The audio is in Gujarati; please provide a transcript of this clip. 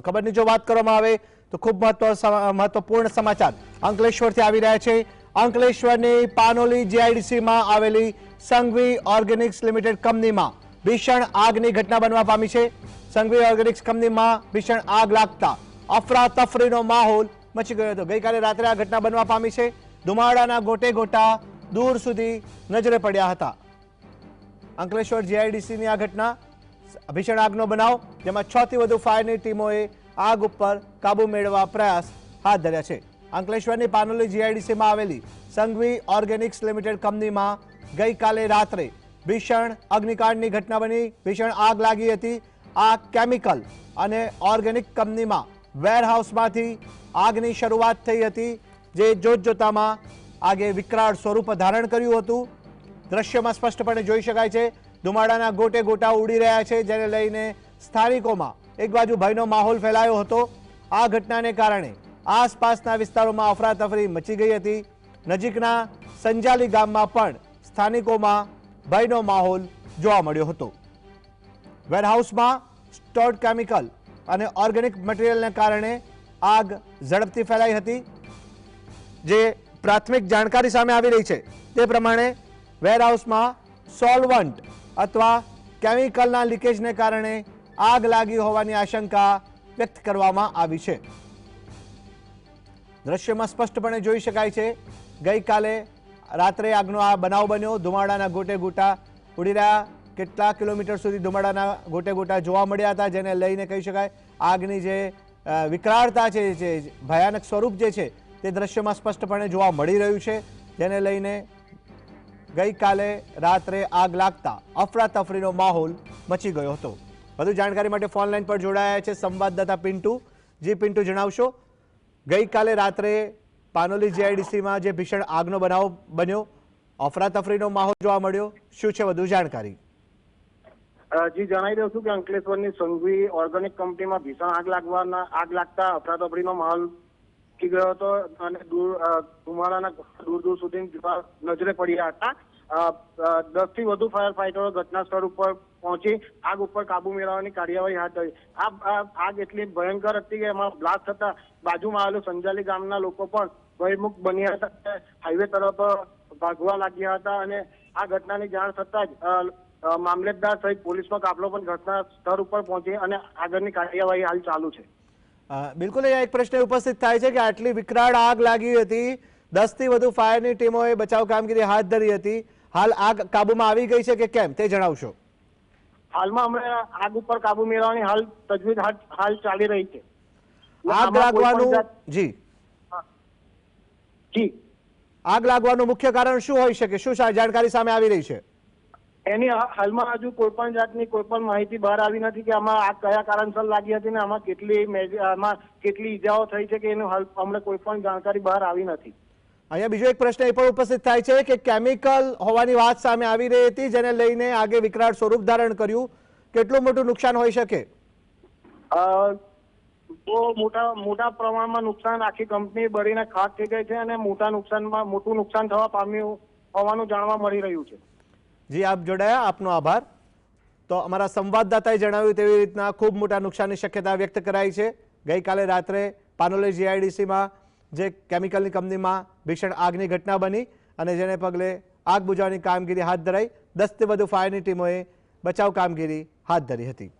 ખબરની જો વાત કરવામાં આવે તો ખૂબ મહત્વ સમ- મહત્વપૂર્ણ સમાચાર અંકલેશ્વરથી આવી રહ્યા છે. અંકલેશ્વરની પાનોલી જીઆઈડીસીમાં આવેલી સંઘવી ઓર્ગેનિક્સ લિમિટેડ કંપનીમાં ભીષણ આગની ઘટના બનવા પામી છે. સંઘવી ઓર્ગેનિક્સ કંપનીમાં ભીષણ આગ લાગતા અફરાતફરીનો માહોલ મચી ગયો હતો. ગઈકાલે રાત્રે આ ઘટના બનવા પામી છે. ધુમાડાના ગોટે ગોટા દૂર સુધી નજરે પડ્યા હતા. અંકલેશ્વર જીઆઈડીસીની આ ઘટના ભીષણ આગનો બનાવ, જેમાં છ થી વધુ ફાયરની ટીમોએ આગ ઉપર કાબુ મેળવવા પ્રયાસ હાથ ધર્યા છે. અંકલેશ્વરની પાનોલી જીઆઈડીસીમાં આવેલી સંઘવી ઓર્ગેનિક્સ લિમિટેડ કંપનીમાં ગઈકાલે રાત્રે ભીષણ અગ્નિકાંડની ઘટના બની. ભીષણ આગ લાગી હતી. આ કેમિકલ અને ઓર્ગેનિક કંપનીમાં વેરહાઉસમાંથી આગની શરૂઆત થઈ હતી, જે જોતજોતામાં આગે વિકરાળ સ્વરૂપ ધારણ કર્યું હતું. દ્રશ્યમાં સ્પષ્ટપણે જોઈ શકાય છે ધુમાડાના ગોટે ગોટા ઉડી રહ્યા છે, જેને લઈને સ્થાનિકોમાં એક બાજુ ભયનો માહોલ ફેલાયો હતો. આ ઘટનાને કારણે આસપાસના વિસ્તારોમાં અફરાતફરી મચી ગઈ હતી. નજીકના સંજાલી ગામમાં પણ સ્થાનિકોમાં ભયનો માહોલ જોવા મળ્યો હતો. વેરહાઉસમાં સ્ટોર્ડ કેમિકલ અને ઓર્ગેનિક મટીરિયલને કારણે આગ ઝડપથી ફેલાઈ હતી. જે પ્રાથમિક જાણકારી સામે આવી રહી છે. તે પ્રમાણે વેરહાઉસમાં સોલ્વન્ટ અથવા કેમિકલના લીકેજને કારણે આગ લાગી હોવાની આશંકા વ્યક્ત કરવામાં આવી છે. દ્રશ્યમાં સ્પષ્ટપણે જોઈ શકાય છે, ગઈકાલે રાત્રે આગનો આ બનાવ બન્યો. ધુમાડાના ગોટે ગોટા ઉડી રહ્યા. કેટલા કિલોમીટર સુધી ધુમાડાના ગોટે ગોટા જોવા મળ્યા હતા, જેને લઈને કહી શકાય આગની જે વિકરાળતા છે, જે ભયાનક સ્વરૂપ જે છે, તે દ્રશ્યમાં સ્પષ્ટપણે જોવા મળી રહ્યું છે, જેને લઈને ગઈકાલે રાત્રે આગ લાગતા અફરાતફરીનો માહોલ મચી ગયો હતો. વધુ જાણકારી માટે ફોન લાઈન પર જોડાયા છે સંવાદદાતા પિન્ટુ. જી પિન્ટુ, જણાવશો? ગઈકાલે રાત્રે પાનોલી જીઆઈડીસીમાં જે ભીષણ આગનો બનાવ બન્યો, અફરાતફરીનો માહોલ જોવા મળ્યો. શું છે વધુ જાણકારી? જી, જણાવી દઉં છું કે અંકલેશ્વરની સંઘવી ઓર્ગેનિક કંપનીમાં ભીષણ આગ લાગવાના, આગ લાગતા અફરાતફરીનો માહોલ કી ગયો હતો અને દૂર ધુમાડાના દૂર દૂર સુધી નજરે પડ્યા હતા. દસથી વધુ ફાયર ફાઈટરો ઘટના સ્થળ ઉપર પહોંચી આગ ઉપર કાબુ મેળવવાની કાર્યવાહી હાથ ધરી. આ આગ એટલી ભયંકર હતી કે એમાં બ્લાસ્ટ થતા બાજુમાં આવેલું સંજાલી ગામના લોકો પણ ભયમુક્ત બન્યા હતા. હાઈવે તરફ ભાગવા લાગ્યા હતા અને આ ઘટનાની જાણ થતાં જ મામલતદાર સહિત પોલીસનો કાફલો પણ ઘટના સ્થળ ઉપર પહોંચી અને આગળની કાર્યવાહી હાલ ચાલુ છે. બિલકુલ અહીંયા એક પ્રશ્ન ઉપસ્થિત થાય છે કે આટલી વિકરાળ આગ લાગી હતી. દસથી વધુ ફાયરની ટીમોએ બચાવ કામગીરી હાથ ધરી હતી. હાલ આગ કાબુમાં આવી ગઈ છે કે કેમ તે જણાવશો. હાલમાં અમે આગ ઉપર કાબુ મેળવવાની હાલ તજવીજ હાલ ચાલી રહી છે. આગ લાગવાનું જી. જી. આગ લાગવાનું મુખ્ય કારણ શું હોઈ શકે? શું જાણકારી સામે આવી રહી છે? એની હાલમાં હજુ કોઈ પણ જાતની કોઈ પણ માહિતી બહાર આવી નથી કે આમાં આ કયા કારણસર લાગી હતી ને આમાં કેટલી આમાં કેટલી ઈજાઓ થઈ છે કે એનું હાલ અમને કોઈ પણ જાણકારી બહાર આવી નથી. અહીંયા બીજો એક પ્રશ્ન એ પણ ઉપસ્થિત થાય છે કે કેમિકલ હોવાની વાત સામે આવી રહી હતી જેને લઈને આગે વિકરાળ સ્વરૂપ ધારણ કર્યું. કેટલું મોટું નુકસાન હોઈ શકે? બહુ મોટા મોટા પ્રમાણમાં નુકસાન આખી કંપની બળીને ખાક થઈ ગઈ છે અને મોટા નુકસાનમાં મોટું નુકસાન થવા પામ્યું હોવાનું જાણવા મળી રહ્યું છે. જી, આપ જોડાયા. આપનો આભાર. તો અમારા સંવાદદાતાએ જણાવ્યું તેવી રીતના ખૂબ મોટા નુકસાનની શક્યતા વ્યક્ત કરાઈ છે. ગઈકાલે રાત્રે પાનોલી જીઆઈડીસીમાં જે કેમિકલની કંપનીમાં ભીષણ આગની ઘટના બની અને જેને પગલે આગ બુજાવવાની કામગીરી હાથ ધરાઈ, દસથી વધુ ફાયરની ટીમોએ બચાવ કામગીરી હાથ ધરી હતી.